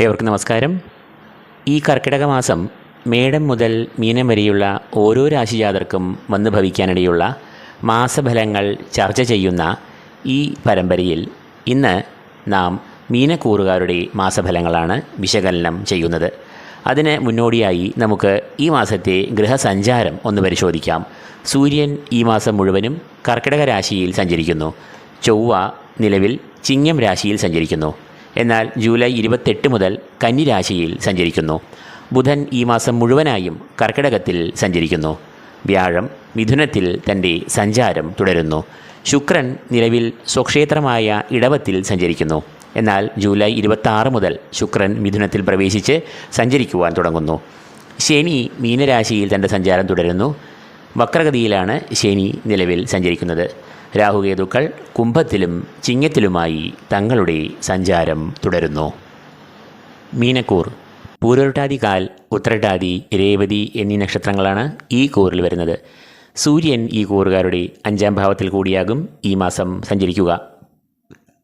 ഏവർക്കും നമസ്കാരം. ഈ കർക്കിടക മാസം മേടം മുതൽ മീനം വരെയുള്ള ഓരോ രാശിജാതർക്കും വന്നു ഭവിക്കാനിടയുള്ള മാസഫലങ്ങൾ ചർച്ച ചെയ്യുന്ന ഈ പരമ്പരയിൽ ഇന്ന് നാം മീനക്കൂറുകാരുടെ മാസഫലങ്ങളാണ് വിശകലനം ചെയ്യുന്നത്. അതിന് മുന്നോടിയായി നമുക്ക് ഈ മാസത്തെ ഗൃഹസഞ്ചാരം ഒന്ന് പരിശോധിക്കാം. സൂര്യൻ ഈ മാസം മുഴുവനും കർക്കിടക രാശിയിൽ സഞ്ചരിക്കുന്നു. ചൊവ്വ നിലവിൽ ചിങ്ങം രാശിയിൽ സഞ്ചരിക്കുന്നു. എന്നാൽ ജൂലൈ ഇരുപത്തെട്ട് മുതൽ കന്നിരാശിയിൽ സഞ്ചരിക്കുന്നു. ബുധൻ ഈ മാസം മുഴുവനായും കർക്കിടകത്തിൽ സഞ്ചരിക്കുന്നു. വ്യാഴം മിഥുനത്തിൽ തന്റെ സഞ്ചാരം തുടരുന്നു. ശുക്രൻ നിലവിൽ സ്വക്ഷേത്രമായ ഇടവത്തിൽ സഞ്ചരിക്കുന്നു. എന്നാൽ ജൂലൈ ഇരുപത്തി മുതൽ ശുക്രൻ മിഥുനത്തിൽ പ്രവേശിച്ച് സഞ്ചരിക്കുവാൻ തുടങ്ങുന്നു. ശനി മീനരാശിയിൽ തന്റെ സഞ്ചാരം തുടരുന്നു. വക്രഗതിയിലാണ് ശനി നിലവിൽ സഞ്ചരിക്കുന്നത്. രാഹുകേതുക്കൾ കുംഭത്തിലും ചിങ്ങത്തിലുമായി തങ്ങളുടെ സഞ്ചാരം തുടരുന്നു. മീനക്കൂർ പൂരോട്ടാതി കാൽ ഉത്രട്ടാതി രേവതി എന്നീ നക്ഷത്രങ്ങളാണ് ഈ കൂറിൽ വരുന്നത്. സൂര്യൻ ഈ കൂറുകാരുടെ അഞ്ചാം ഭാവത്തിൽ കൂടിയാകും ഈ മാസം സഞ്ചരിക്കുക.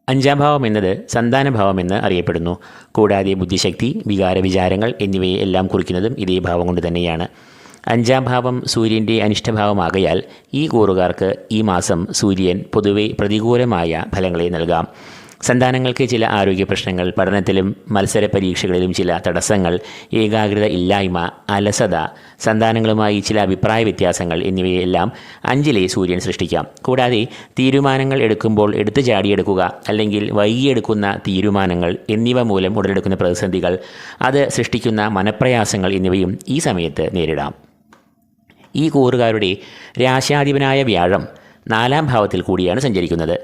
അഞ്ചാം ഭാവം എന്നത് സന്താനഭാവം എന്ന് അറിയപ്പെടുന്നു. കൂടാതെ ബുദ്ധിശക്തി വികാര വിചാരങ്ങൾ എന്നിവയെ എല്ലാം കുറിക്കുന്നതും ഇതേ ഭാവം കൊണ്ട് തന്നെയാണ്. അഞ്ചാം ഭാവം സൂര്യന്റെ അനിഷ്ടഭാവമാകയാൽ ഈ കൂറുകാർക്ക് ഈ മാസം സൂര്യൻ പൊതുവെ പ്രതികൂലമായ ഫലങ്ങളെ നൽകാം. സന്താനങ്ങൾക്ക് ചില ആരോഗ്യ പ്രശ്നങ്ങൾ പഠനത്തിലും മത്സര പരീക്ഷകളിലും ചില തടസ്സങ്ങൾ ഏകാഗ്രത ഇല്ലായ്മ അലസത സന്താനങ്ങളുമായി ചില അഭിപ്രായ വ്യത്യാസങ്ങൾ എന്നിവയെല്ലാം അഞ്ചിലെ സൂര്യൻ സൃഷ്ടിക്കാം. കൂടാതെ തീരുമാനങ്ങൾ എടുക്കുമ്പോൾ എടുത്തു ചാടിയെടുക്കുക അല്ലെങ്കിൽ വൈകിയെടുക്കുന്ന തീരുമാനങ്ങൾ എന്നിവ മൂലം ഉടലെടുക്കുന്ന പ്രതിസന്ധികൾ അത് സൃഷ്ടിക്കുന്ന മനപ്രയാസങ്ങൾ എന്നിവയും ഈ സമയത്ത് നേരിടാം. ഈ കൂറുകാരുടെ രാശാധിപനായ വ്യാഴം നാലാം ഭാവത്തിൽ കൂടിയാണ് സഞ്ചരിക്കുന്നത്.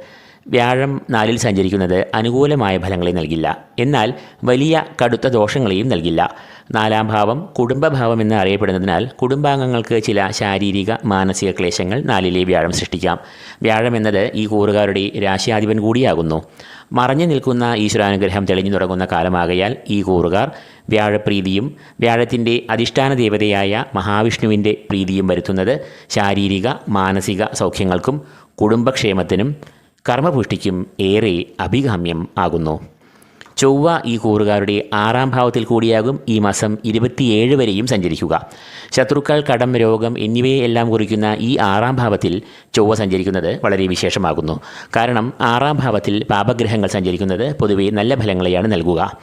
വ്യാഴം നാലിൽ സഞ്ചരിക്കുന്നത് അനുകൂലമായ ഫലങ്ങളെ നൽകില്ല. എന്നാൽ വലിയ കടുത്ത ദോഷങ്ങളെയും നൽകില്ല. നാലാം ഭാവം കുടുംബഭാവം എന്ന് അറിയപ്പെടുന്നതിനാൽ കുടുംബാംഗങ്ങൾക്ക് ചില ശാരീരിക മാനസിക ക്ലേശങ്ങൾ നാലിലെ വ്യാഴം സൃഷ്ടിക്കാം. വ്യാഴം എന്നത് ഈ കൂറുകാരുടെ രാശിയാധിപൻ കൂടിയാകുന്നു. മറഞ്ഞു നിൽക്കുന്ന ഈശ്വരാനുഗ്രഹം തെളിഞ്ഞു തുടങ്ങുന്ന കാലമാകയാൽ ഈ കൂറുകാർ വ്യാഴപ്രീതിയും വ്യാഴത്തിന്റെ അധിഷ്ഠാന ദേവതയായ മഹാവിഷ്ണുവിന്റെ പ്രീതിയും വരുത്തുന്നത് ശാരീരിക മാനസിക സൗഖ്യങ്ങൾക്കും കുടുംബക്ഷേമത്തിനും കർമ്മപുഷ്ടിക്കും ഏറെ അഭികാമ്യം ആകുന്നു. ചൊവ്വ ഈ കൂറുകാരുടെ ആറാം ഭാവത്തിൽ കൂടിയാകും ഈ മാസം ഇരുപത്തിയേഴ് വരെയും സഞ്ചരിക്കുക. ശത്രുക്കൾ കടം രോഗം എന്നിവയെല്ലാം കുറിക്കുന്ന ഈ ആറാം ഭാവത്തിൽ ചൊവ്വ സഞ്ചരിക്കുന്നത് വളരെ വിശേഷമാകുന്നു. കാരണം ആറാം ഭാവത്തിൽ പാപഗ്രഹങ്ങൾ സഞ്ചരിക്കുന്നത് പൊതുവെ നല്ല ഫലങ്ങളെയാണ് നൽകുക.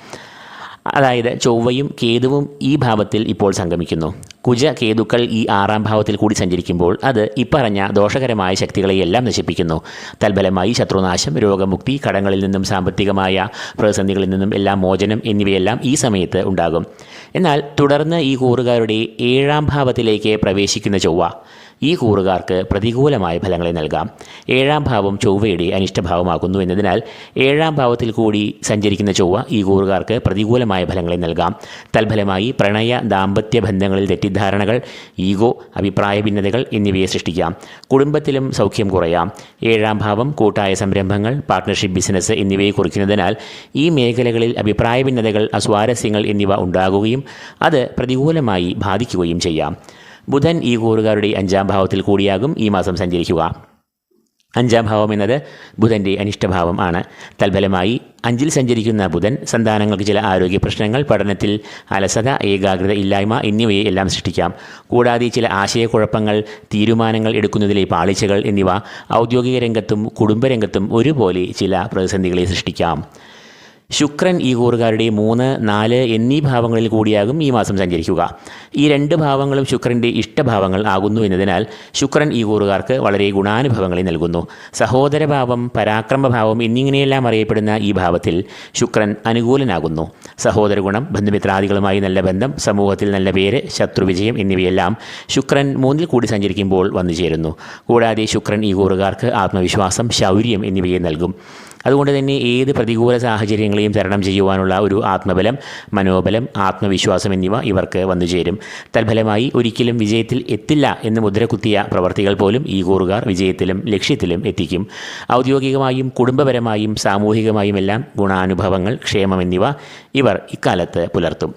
അതായത് ചൊവ്വയും കേതുവും ഈ ഭാവത്തിൽ ഇപ്പോൾ സംഗമിക്കുന്നു. കുജ കേതുക്കൾ ഈ ആറാം ഭാവത്തിൽ കൂടി സഞ്ചരിക്കുമ്പോൾ അത് ഇപ്പറഞ്ഞ ദോഷകരമായ ശക്തികളെയെല്ലാം നശിപ്പിക്കുന്നു. തൽഫലമായി ശത്രുനാശം രോഗമുക്തി കടങ്ങളിൽ നിന്നും സാമ്പത്തികമായ പ്രതിസന്ധികളിൽ നിന്നും എല്ലാം മോചനം എന്നിവയെല്ലാം ഈ സമയത്ത് ഉണ്ടാകും. എന്നാൽ തുടർന്ന് ഈ കൂറുകാരുടെ ഏഴാം ഭാവത്തിലേക്ക് പ്രവേശിക്കുന്ന ചൊവ്വ ഈ കൂറുകാർക്ക് പ്രതികൂലമായ ഫലങ്ങളെ നൽകാം. ഏഴാം ഭാവം ചൊവ്വയുടെ അനിഷ്ടഭാവമാകുന്നു എന്നതിനാൽ ഏഴാം ഭാവത്തിൽ കൂടി സഞ്ചരിക്കുന്ന ചൊവ്വ ഈ കൂറുകാർക്ക് പ്രതികൂലമായ ഫലങ്ങളെ നൽകാം. തൽഫലമായി പ്രണയ ദാമ്പത്യ ബന്ധങ്ങളിൽ തെറ്റിദ്ധാരണകൾ ഈഗോ അഭിപ്രായ ഭിന്നതകൾ എന്നിവയെ സൃഷ്ടിക്കാം. കുടുംബത്തിലും സൗഖ്യം കുറയാം. ഏഴാം ഭാവം കൂട്ടായ സംരംഭങ്ങൾ പാർട്ട്ണർഷിപ്പ് ബിസിനസ് എന്നിവയെ കുറിക്കുന്നതിനാൽ ഈ മേഖലകളിൽ അഭിപ്രായ ഭിന്നതകൾ അസ്വാരസ്യങ്ങൾ എന്നിവ ഉണ്ടാകുകയും അത് പ്രതികൂലമായി ബാധിക്കുകയും ചെയ്യാം. ബുധൻ ഈ കൂറുകാരുടെ അഞ്ചാം ഭാവത്തിൽ കൂടിയാകും ഈ മാസം സഞ്ചരിക്കുക. അഞ്ചാം ഭാവം എന്നത് ബുധന്റെ അനിഷ്ടഭാവം ആണ്. തൽഫലമായി അഞ്ചിൽ സഞ്ചരിക്കുന്ന ബുധൻ സന്താനങ്ങൾക്ക് ചില ആരോഗ്യ പ്രശ്നങ്ങൾ പഠനത്തിൽ അലസത ഏകാഗ്രത ഇല്ലായ്മ എന്നിവയെ എല്ലാം സൃഷ്ടിക്കാം. കൂടാതെ ചില ആശയക്കുഴപ്പങ്ങൾ തീരുമാനങ്ങൾ എടുക്കുന്നതിലെ പാളിച്ചകൾ എന്നിവ ഔദ്യോഗിക രംഗത്തും കുടുംബരംഗത്തും ഒരുപോലെ ചില പ്രതിസന്ധികളെ സൃഷ്ടിക്കാം. ശുക്രൻ ഈ കൂറുകാരുടെ മൂന്ന് നാല് എന്നീ ഭാവങ്ങളിൽ കൂടിയാകും ഈ മാസം സഞ്ചരിക്കുക. ഈ രണ്ട് ഭാവങ്ങളും ശുക്രന്റെ ഇഷ്ടഭാവങ്ങൾ ആകുന്നു എന്നതിനാൽ ശുക്രൻ ഈ കൂറുകാർക്ക് വളരെ ഗുണാനുഭവങ്ങളെ നൽകുന്നു. സഹോദരഭാവം പരാക്രമഭാവം എന്നിങ്ങനെയെല്ലാം അറിയപ്പെടുന്ന ഈ ഭാവത്തിൽ ശുക്രൻ അനുകൂലനാകുന്നു. സഹോദര ഗുണം ബന്ധുമിത്രാദികളുമായി നല്ല ബന്ധം സമൂഹത്തിൽ നല്ല പേര് ശത്രുവിജയം എന്നിവയെല്ലാം ശുക്രൻ മൂന്നിൽ കൂടി സഞ്ചരിക്കുമ്പോൾ വന്നു ചേരുന്നു കൂടാതെ ശുക്രൻ ഈ കൂറുകാർക്ക് ആത്മവിശ്വാസം ശൗര്യം എന്നിവയെ നൽകും. അതുകൊണ്ട് തന്നെ ഏത് പ്രതികൂല സാഹചര്യങ്ങളെയും തരണം ചെയ്യുവാനുള്ള ഒരു ആത്മബലം മനോബലം ആത്മവിശ്വാസം എന്നിവ ഇവർക്ക് വന്നു ചേരും. തൽഫലമായി ഒരിക്കലും വിജയത്തിൽ എത്തില്ല എന്ന് മുദ്രകുത്തിയ പ്രവർത്തികൾ പോലും ഈ കൂറുകാർ വിജയത്തിലും ലക്ഷ്യത്തിലും എത്തിക്കും. ഔദ്യോഗികമായും കുടുംബപരമായും സാമൂഹികമായും എല്ലാം ഗുണാനുഭവങ്ങൾ ക്ഷേമം എന്നിവ ഇവർ ഇക്കാലത്ത് പുലർത്തും.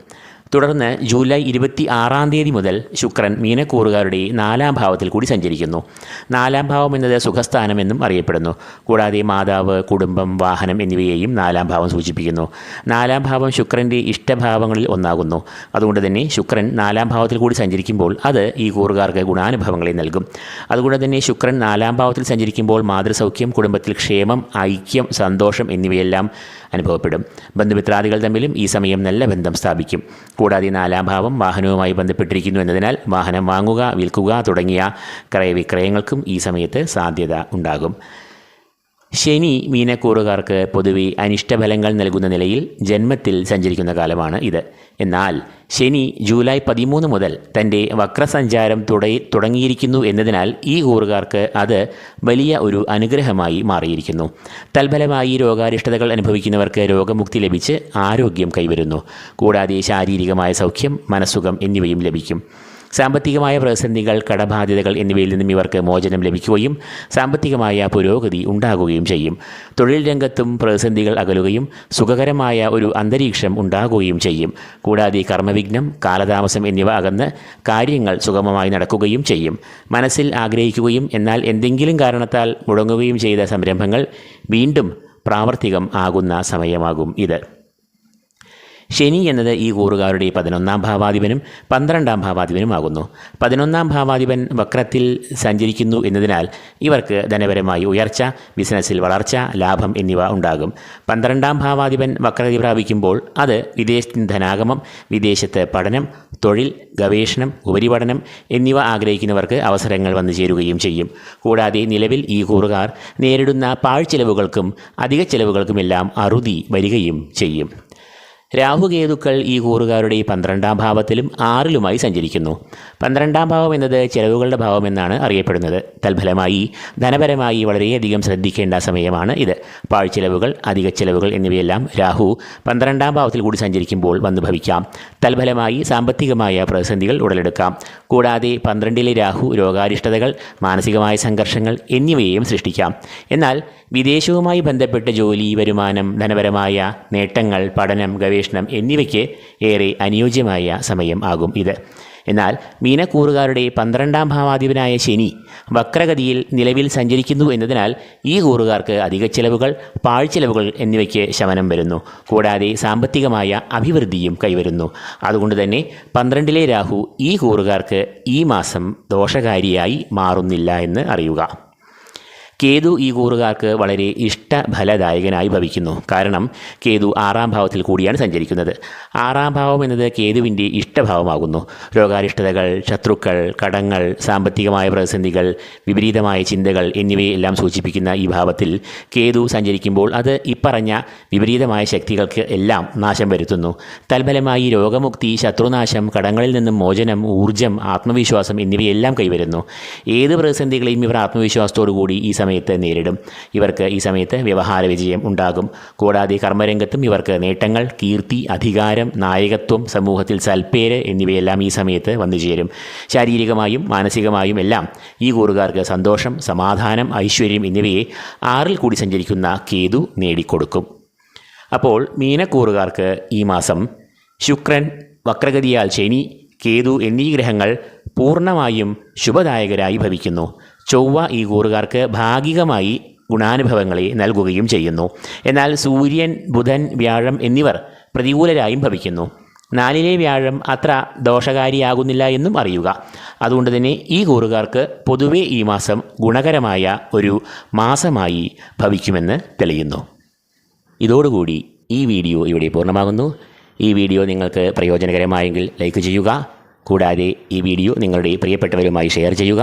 തുടർന്ന് ജൂലൈ ഇരുപത്തി ആറാം തീയതി മുതൽ ശുക്രൻ മീനക്കൂറുകാരുടെ നാലാം ഭാവത്തിൽ കൂടി സഞ്ചരിക്കുന്നു. നാലാം ഭാവം എന്നത് സുഖസ്ഥാനമെന്നും അറിയപ്പെടുന്നു. കൂടാതെ മാതാവ് കുടുംബം വാഹനം എന്നിവയെയും നാലാം ഭാവം സൂചിപ്പിക്കുന്നു. നാലാം ഭാവം ശുക്രന്റെ ഇഷ്ടഭാവങ്ങളിൽ ഒന്നാകുന്നു. അതുകൊണ്ട് തന്നെ ശുക്രൻ നാലാം ഭാവത്തിൽ കൂടി സഞ്ചരിക്കുമ്പോൾ അത് ഈ കൂറുകാർക്ക് ഗുണാനുഭവങ്ങളെ നൽകും. അതുകൊണ്ട് തന്നെ ശുക്രൻ നാലാം ഭാവത്തിൽ സഞ്ചരിക്കുമ്പോൾ മാതൃസൗഖ്യം കുടുംബത്തിൽ ക്ഷേമം ഐക്യം സന്തോഷം എന്നിവയെല്ലാം അനുഭവപ്പെടും. ബന്ധുമിത്രാദികൾ തമ്മിലും ഈ സമയം നല്ല ബന്ധം സ്ഥാപിക്കും. കൂടാതെ നാലാം ഭാവം വാഹനവുമായി ബന്ധപ്പെട്ടിരിക്കുന്നു എന്നതിനാൽ വാഹനം വാങ്ങുക വിൽക്കുക തുടങ്ങിയ ക്രയവിക്രയങ്ങൾക്കും ഈ സമയത്ത് സാധ്യത ഉണ്ടാകും. ശനി മീനക്കൂറുകാർക്ക് പൊതുവെ അനിഷ്ടഫലങ്ങൾ നൽകുന്ന നിലയിൽ ജന്മത്തിൽ സഞ്ചരിക്കുന്ന കാലമാണ് ഇത്. എന്നാൽ ശനി ജൂലൈ പതിമൂന്ന് മുതൽ തന്റെ വക്രസഞ്ചാരം തുടയി തുടങ്ങിയിരിക്കുന്നു എന്നതിനാൽ ഈ കൂറുകാർക്ക് അത് വലിയ ഒരു അനുഗ്രഹമായി മാറിയിരിക്കുന്നു. തൽഫലമായി രോഗാരിഷ്ടതകൾ അനുഭവിക്കുന്നവർക്ക് രോഗമുക്തി ലഭിച്ച് ആരോഗ്യം കൈവരുന്നു. കൂടാതെ ശാരീരികമായ സൗഖ്യം മനസ്സുഖം എന്നിവയും ലഭിക്കും. സാമ്പത്തികമായ പ്രതിസന്ധികൾ കടബാധ്യതകൾ എന്നിവയിൽ നിന്നും ഇവർക്ക് മോചനം ലഭിക്കുകയും സാമ്പത്തികമായ പുരോഗതി ഉണ്ടാകുകയും ചെയ്യും. തൊഴിൽ രംഗത്തും പ്രതിസന്ധികൾ അകലുകയും സുഖകരമായ ഒരു അന്തരീക്ഷം ഉണ്ടാകുകയും ചെയ്യും. കൂടാതെ കർമ്മവിഘ്നം കാലതാമസം എന്നിവ അകന്ന് കാര്യങ്ങൾ സുഗമമായി നടക്കുകയും ചെയ്യും. മനസ്സിൽ ആഗ്രഹിക്കുകയും എന്നാൽ എന്തെങ്കിലും കാരണത്താൽ മുടങ്ങുകയും ചെയ്ത സംരംഭങ്ങൾ വീണ്ടും പ്രാവർത്തികം ആകുന്ന സമയമാകും ഇത്. ശനി എന്നത് ഈ കൂറുകാരുടെ പതിനൊന്നാം ഭാവാധിപനും പന്ത്രണ്ടാം ഭാവാധിപനുമാകുന്നു. പതിനൊന്നാം ഭാവാധിപൻ വക്രത്തിൽ സഞ്ചരിക്കുന്നു എന്നതിനാൽ ഇവർക്ക് ധനപരമായി ഉയർച്ച ബിസിനസ്സിൽ വളർച്ച ലാഭം എന്നിവ ഉണ്ടാകും. പന്ത്രണ്ടാം ഭാവാധിപൻ വക്രതി പ്രാപിക്കുമ്പോൾ അത് വിദേശ ധനാഗമം വിദേശത്ത് പഠനം തൊഴിൽ ഗവേഷണം ഉപരിപഠനം എന്നിവ ആഗ്രഹിക്കുന്നവർക്ക് അവസരങ്ങൾ വന്നു ചേരുകയും ചെയ്യും. കൂടാതെ നിലവിൽ ഈ കൂറുകാർ നേരിടുന്ന പാഴ്ചെലവുകൾക്കും അധിക ചെലവുകൾക്കുമെല്ലാം അറുതി വരികയും ചെയ്യും. രാഹുകേതുക്കൾ ഈ കൂറുകാരുടെ പന്ത്രണ്ടാം ഭാവത്തിലും ആറിലുമായി സഞ്ചരിക്കുന്നു. പന്ത്രണ്ടാം ഭാവം എന്നത് ചെലവുകളുടെ ഭാവം എന്നാണ് അറിയപ്പെടുന്നത്. തൽഫലമായി ധനപരമായി വളരെയധികം ശ്രദ്ധിക്കേണ്ട സമയമാണ് ഇത്. പാഴ്ചെലവുകൾ അധിക ചെലവുകൾ എന്നിവയെല്ലാം രാഹു പന്ത്രണ്ടാം ഭാവത്തിൽ കൂടി സഞ്ചരിക്കുമ്പോൾ വന്നു ഭവിക്കാം. തൽഫലമായി സാമ്പത്തികമായ പ്രതിസന്ധികൾ ഉടലെടുക്കാം. കൂടാതെ പന്ത്രണ്ടിലെ രാഹു രോഗാരിഷ്ടതകൾ മാനസികമായ സംഘർഷങ്ങൾ എന്നിവയെയും സൃഷ്ടിക്കാം. എന്നാൽ വിദേശവുമായി ബന്ധപ്പെട്ട ജോലി വരുമാനം ധനപരമായ നേട്ടങ്ങൾ പഠനം ഗവേഷണം എന്നിവയ്ക്ക് ഏറെ അനുയോജ്യമായ സമയം ആകും ഇത്. എന്നാൽ മീനക്കൂറുകാരുടെ പന്ത്രണ്ടാം ഭാവാധിപനായ ശനി വക്രഗതിയിൽ നിലവിൽ സഞ്ചരിക്കുന്നു എന്നതിനാൽ ഈ കൂറുകാർക്ക് അധിക ചിലവുകൾ പാഴ്ചെലവുകൾ എന്നിവയ്ക്ക് ശമനം വരുന്നു. കൂടാതെ സാമ്പത്തികമായ അഭിവൃദ്ധിയും കൈവരുന്നു. അതുകൊണ്ട് തന്നെ പന്ത്രണ്ടിലെ രാഹു ഈ കൂറുകാർക്ക് ഈ മാസം ദോഷകാരിയായി മാറുന്നില്ല എന്ന് അറിയുക. കേതു ഈ കൂറുകാർക്ക് വളരെ ഇഷ്ടഫലദായകനായി ഭവിക്കുന്നു. കാരണം കേതു ആറാം ഭാവത്തിൽ കൂടിയാണ് സഞ്ചരിക്കുന്നത്. ആറാം ഭാവം എന്നത് കേതുവിന്റെ ഇഷ്ടഭാവമാകുന്നു. രോഗാരിഷ്ടതകൾ ശത്രുക്കൾ കടങ്ങൾ സാമ്പത്തികമായ പ്രതിസന്ധികൾ വിപരീതമായ ചിന്തകൾ എന്നിവയെല്ലാം സൂചിപ്പിക്കുന്ന ഈ ഭാവത്തിൽ കേതു സഞ്ചരിക്കുമ്പോൾ അത് ഇപ്പറഞ്ഞ വിപരീതമായ ശക്തികൾക്ക് എല്ലാം നാശം വരുത്തുന്നു. തൽഫലമായി രോഗമുക്തി ശത്രുനാശം കടങ്ങളിൽ നിന്നും മോചനം ഊർജം ആത്മവിശ്വാസം എന്നിവയെല്ലാം കൈവരുന്നു. ഏത് പ്രതിസന്ധികളെയും ഇവർ ആത്മവിശ്വാസത്തോടു കൂടി ഈ സമയത്ത് നേരിടും. ഇവർക്ക് ഈ സമയത്ത് വ്യവഹാര വിജയം ഉണ്ടാകും. കൂടാതെ കർമ്മരംഗത്തും ഇവർക്ക് നേട്ടങ്ങൾ കീർത്തി അധികാരം നായകത്വം സമൂഹത്തിൽ സൽപ്പേര് എന്നിവയെല്ലാം ഈ സമയത്ത് വന്നു ചേരും. ശാരീരികമായും മാനസികമായും എല്ലാം ഈ കൂറുകാർക്ക് സന്തോഷം സമാധാനം ഐശ്വര്യം എന്നിവയെ ആറിൽ കൂടി സഞ്ചരിക്കുന്ന കേതു നേടിക്കൊടുക്കും. അപ്പോൾ മീനക്കൂറുകാർക്ക് ഈ മാസം ശുക്രൻ വക്രഗതിയാൽ ശനി കേതു എന്നീ ഗ്രഹങ്ങൾ പൂർണമായും ശുഭദായകരായി ഭവിക്കുന്നു. ചൊവ്വ ഈ കൂറുകാർക്ക് ഭാഗികമായി ഗുണാനുഭവങ്ങളെ നൽകുകയും ചെയ്യുന്നു. എന്നാൽ സൂര്യൻ ബുധൻ വ്യാഴം എന്നിവർ പ്രതികൂലരായും ഭവിക്കുന്നു. നാലിലെ വ്യാഴം അത്ര ദോഷകാരിയാകുന്നില്ല എന്നും അറിയുക. അതുകൊണ്ട് തന്നെ ഈ കൂറുകാർക്ക് പൊതുവെ ഈ മാസം ഗുണകരമായ ഒരു മാസമായി ഭവിക്കുമെന്ന് തെളിയുന്നു. ഇതോടുകൂടി ഈ വീഡിയോ ഇവിടെ പൂർണമാകുന്നു. ഈ വീഡിയോ നിങ്ങൾക്ക് പ്രയോജനകരമായെങ്കിൽ ലൈക്ക് ചെയ്യുക. കൂടാതെ ഈ വീഡിയോ നിങ്ങളുടെ പ്രിയപ്പെട്ടവരുമായി ഷെയർ ചെയ്യുക.